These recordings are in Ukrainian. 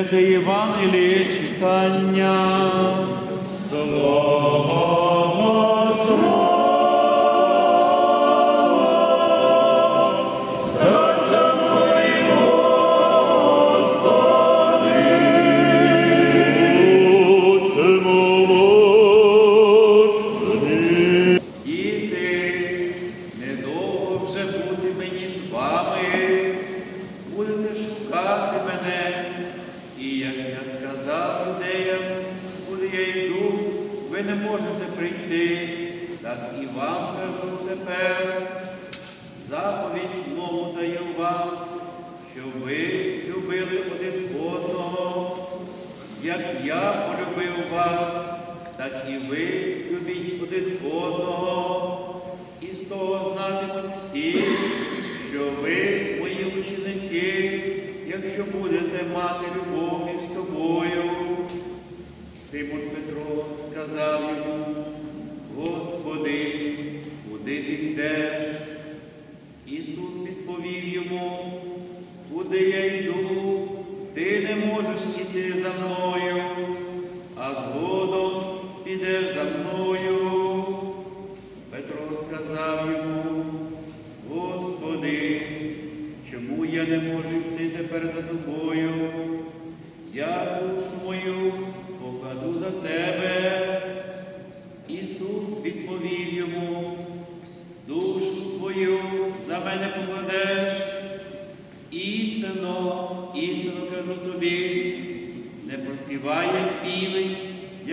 святе Євангеліє читання. Як я полюбив вас, так і ви любіть один одного. І з того знатимуть всі, що ви мої ученики, якщо будете мати любов між собою. Симон Петро сказав йому, Господи, куди ти йдеш?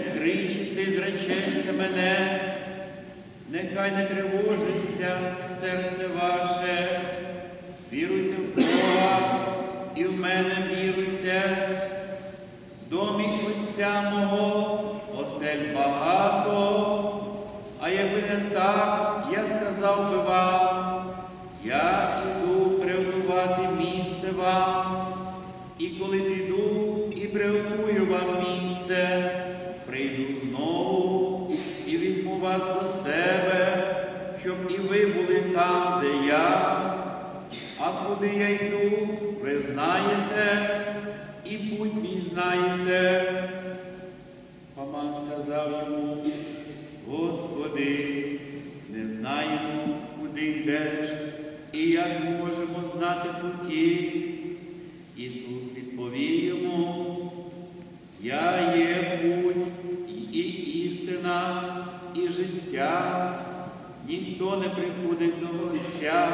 Тричі ти зречешся мене, нехай не тривожиться серце ваше, віруйте в Бога і в мене віруйте. В домі Отця мого осель багато, а якби не так, я сказав би вам, там, де я. А куди я йду, ви знаєте, і путь мій знаєте. Фома сказав йому, Господи, не знаємо, куди йдеш, і як можемо знати путі. Ісус відповів йому, я є путь і істина, і життя. Ніхто не приходить до Отця,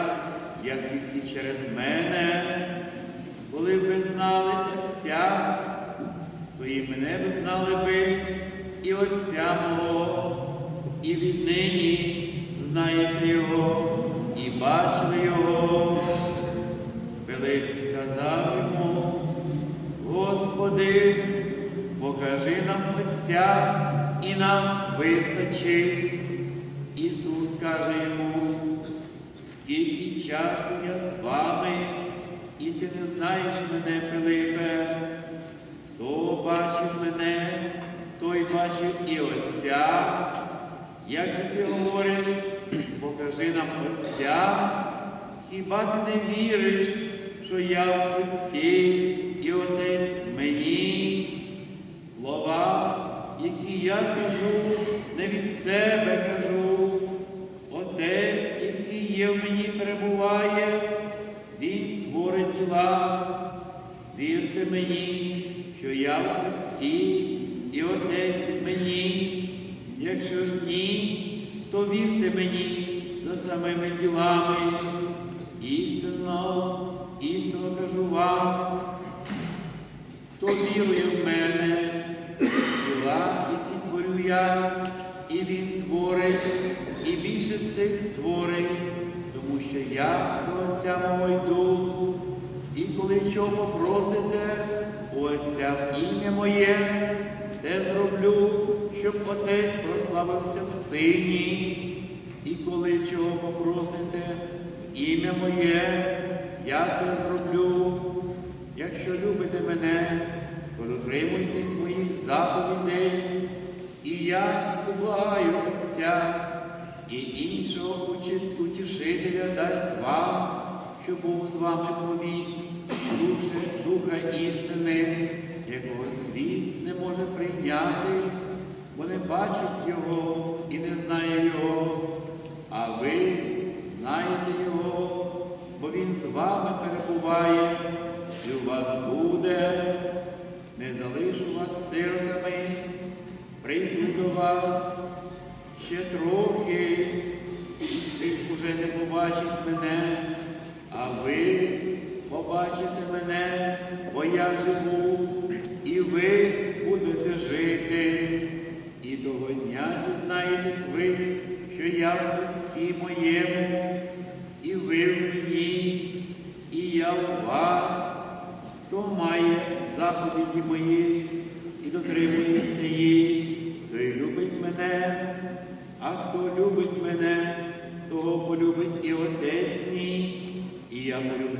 як тільки через мене. Коли б ви знали Отця, то і мене б знали би, і Отця мого, і віднині знаєте Його, і бачили Його. Пилип сказав йому, Господи, покажи нам Отця, і нам вистачить. Каже йому, скільки часу я з вами, і ти не знаєш мене, Пилипе, хто бачив мене, той бачив і Отця. Як же ти говориш, покажи нам Отця, хіба ти не віриш, що я в Отці і Отець мені? Слова, які я кажу, не від себе Мені, що я в Отці і Отець мені. Якщо ж ні, то вірте мені за самими ділами. Істинно, істинно кажу вам, хто вірує в мене, діла, які творю я, і він творить, і більше цих створить, тому що я до Отця мого йду. Коли чого попросите у Отця в ім'я моє, те зроблю, щоб Отець прославився в сині. І коли чого попросите в ім'я моє, я те зроблю. Якщо любите мене, то дотримуйтесь моїх заповідей, і я поблагаю Отця, і іншого утішителя дасть вам, що був з вами повік. Духа істини, якого світ не може прийняти, бо не бачить Його і не знає Його, а ви знаєте Його, бо Він з вами перебуває і у вас буде. Не залишу вас сиротами, прийду до вас ще трохи, і світ уже не побачить мене, а ви побачите мене, бо я живу, і ви будете жити. І того дня дізнаєтесь ви, що я в Отці моєму, і ви в мені, і я в вас. Хто має заповіді мої і дотримується її, той любить мене, а хто любить мене, того полюбить і Отець мій, і я полюблю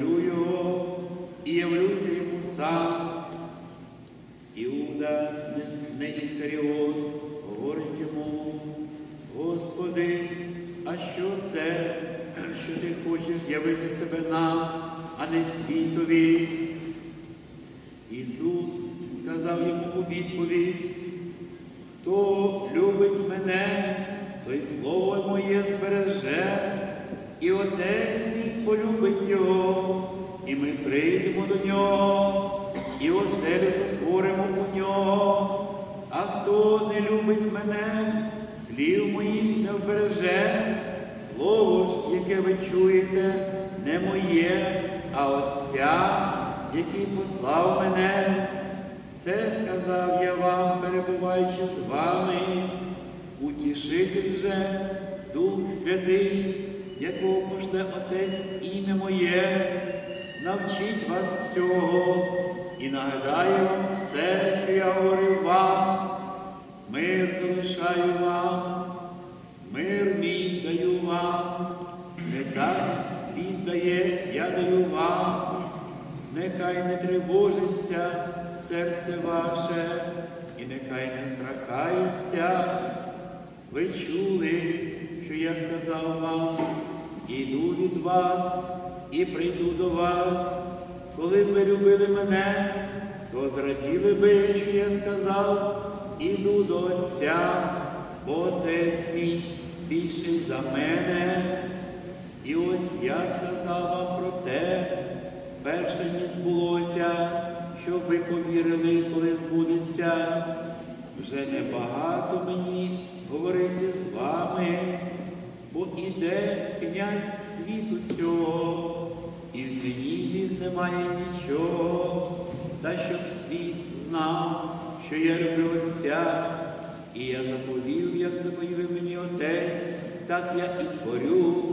Отець мій полюбить його, і ми прийдемо до нього, і оселю створимо у нього. А хто не любить мене, слів моїх не вбереже, слово ж, яке ви чуєте, не моє, а Отця, який послав мене. Це сказав я вам, перебуваючи з вами, утішитель же, Дух Святий, якого пошле Отець ім'я моє, навчить вас всього і нагадає вам все, що я говорив вам. Мир залишаю вам, мир мій даю вам, не так, світ дає, я даю вам. Нехай не тривожиться серце ваше, і нехай не страхається. Ви чули, що я сказав вам, іду від вас і прийду до вас. Коли б ви любили мене, то зраділи би, що я сказав, іду до Отця, бо Отець мій більший за мене. І ось я сказав вам про те, перше ніж збулося, щоб ви повірили, коли збудеться. Вже небагато мені говорити з вами, бо іде князь світу цього, і в мені він не нічого, та щоб світ знав, що я люблю Отця, і я заповів, як заповів мені Отець, так я і творю.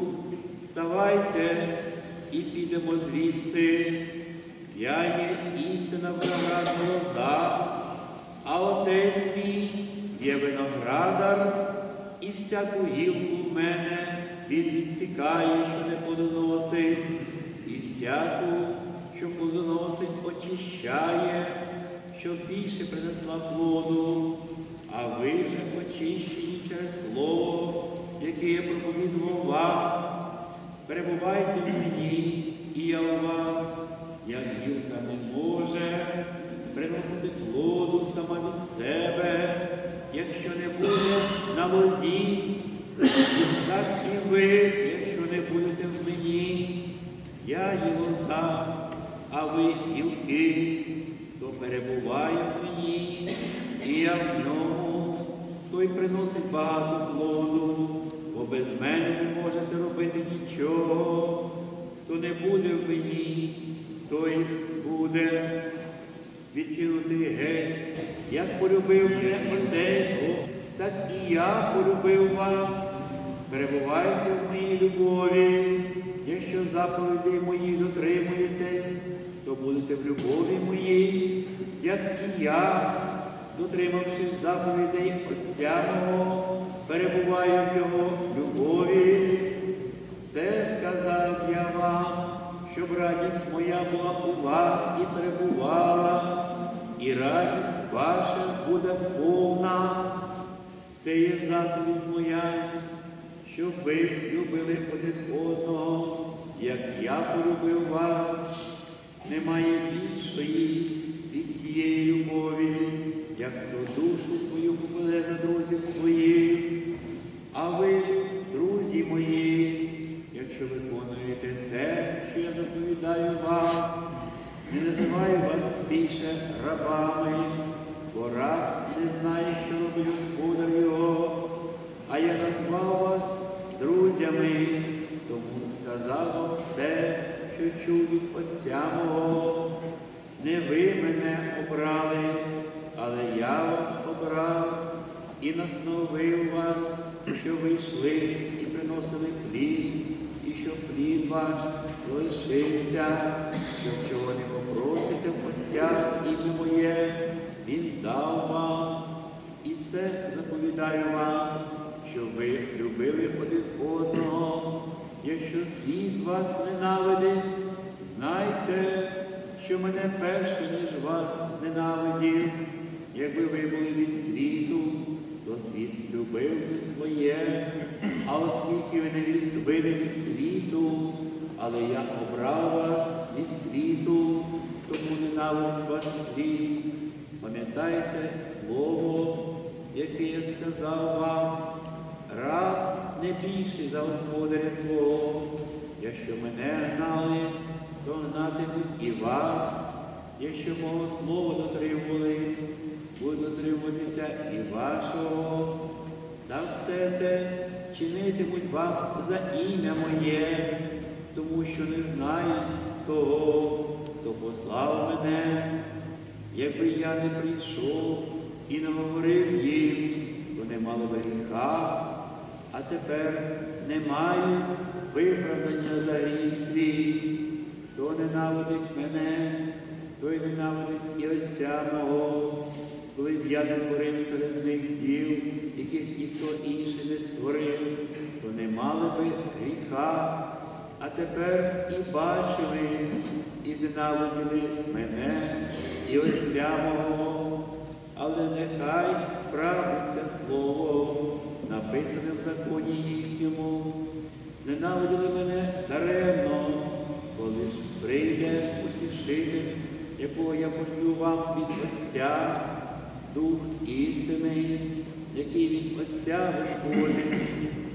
Вставайте і підемо звідси. Я є істина виноград лоза, а отець мій є виноградар, і всяку гілку мене він відсікає, що не плодоносить, і всяку, що плодоносить, очищає, щоб більше принесла плоду, а ви же очищені через слово, яке я проповідував вам. Перебувайте в мені, і я у вас, як гілка не може приносити плоду сама від себе, якщо не буде на лозі, так і ви, якщо не будете в мені, я є лоза, а ви гілки, хто перебуває в мені, і я в ньому, той приносить багато плоду, бо без мене не можете робити нічого. Хто не буде в мені, той буде відкинутий геть. Як полюбив мене Отець, так і я полюбив вас. Перебувайте в моїй любові. Якщо заповідей мої дотримуєтесь, то будете в любові моїй, як і я, дотримавшись заповідей Отця мого, перебуваю в Його любові. Це сказав я вам, щоб радість моя була у вас і перебувала, і радість ваша буде повна. Це є заповідь моя, ви любили один одного, як я полюбив вас. немає більшої від тієї любові, як хто душу свою покладе за друзів своїх. А ви, чув від Отця мого. Не ви мене обрали, але я вас обрав і настановив вас, що ви йшли і приносили плід, і щоб плід ваш залишився, що чого не попросите Отця ім'я моє, Він дав вам. І це заповідаю вам, щоб ви любили один одного. Якщо світ вас ненавидить, знайте, що мене перше, ніж вас ненавидів. Якби ви були від світу, то світ любив би своє, а оскільки ви не від, ви від світу, але я обрав вас від світу, тому ненавидить вас світ. Пам'ятайте слово, яке я сказав вам, раб не більший за господаря свого. Якщо мене гнали, то гнатимуть і вас. Якщо мого слова дотримувались, буду дотримуватися і вашого. Та все те чинитимуть вам за ім'я моє, тому що не знають того, хто послав мене. Якби я не прийшов і не говорив їм, то не мали би гріха, а тепер не маю виправдання за гріх свій. Хто ненавидить мене, той ненавидить і Отця мого, коли б я не творив серед них діл, яких ніхто інший не створив, то не мали би гріха, а тепер і бачили, і зненавиділи мене і Отця мого, але нехай справиться слово, написане в законі їхньому, ненавиділи мене даремно, коли ж прийде утішитель, якого я пошлю вам від Отця, Дух істини, який від Отця виходить,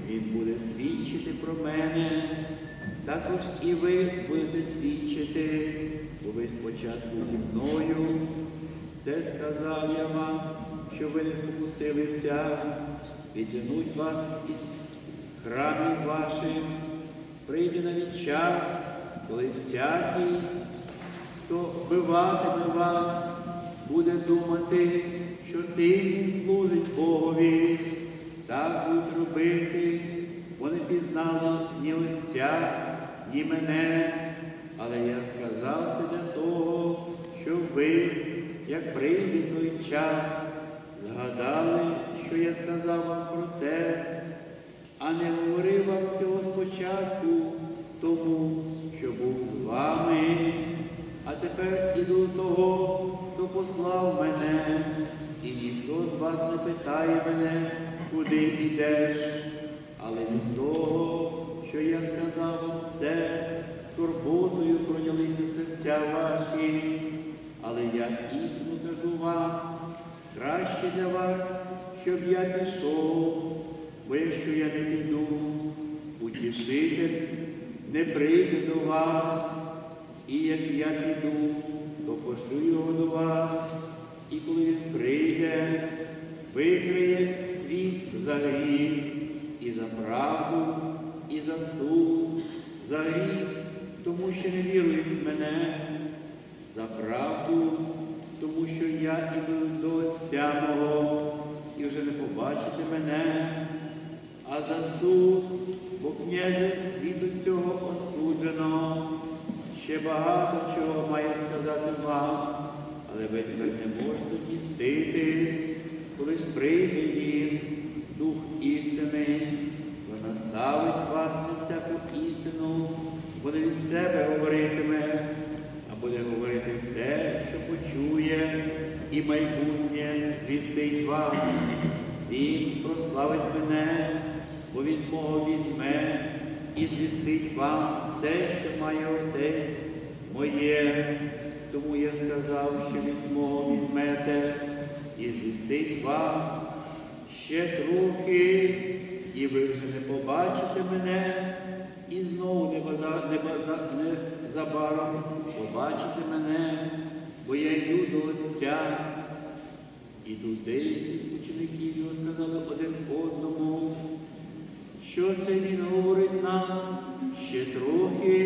Він буде свідчити про мене. Також і ви будете свідчити, бо ви спочатку зі мною. Це сказав я вам, що ви не спокусилися, відженуть вас із храмів ваших. Прийде навіть час, коли всякий, хто вбиватиме вас, буде думати, що тим служить Богові. Так будуть робити, вони пізнали ні Отця, ні мене, але я сказав це для того, щоб ви, як прийде той час, згадали, що я сказав вам про те, а не говорив вам цього спочатку, тому що був з вами, а тепер іду до того, хто послав мене, і ніхто з вас не питає мене, куди йдеш, але від того, що я сказав вам це, скорботою пройнялися серця ваші, але я істину кажу вам, краще для вас, щоб я пішов, бо якщо я не піду, утішитель не прийде до вас, і як я піду, то пошлю його до вас, і коли він прийде, викриє світ за гріх, і за правду, і за суд, за гріх, тому що не вірують в мене, за правду, тому що я іду до Отця мого і вже не побачите мене, а за суд, бо князе світу цього осуджено. Ще багато чого має сказати вам, але ви тепер не можете містити, коли ж прийде він, Дух істини, то наставить вас на всяку істину, бо не від себе говоритиме, а буде говорити те, що почує, і майбутнє звістить вам. Він прославить мене, бо він мого візьме і звістить вам все, що має Отець, моє. Тому я сказав, що від мого візьмете і звістить вам ще трохи, і ви вже не побачите мене, і знову не, база, не, база, не забаром побачите мене, бо я йду до Отця. І тут деякі з учеників його сказали один одному, що це він говорить нам ще трохи,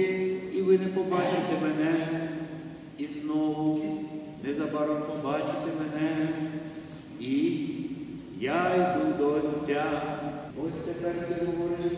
і ви не побачите мене, і знову незабаром побачите мене, і я йду до Отця. Ось тепер ти говориш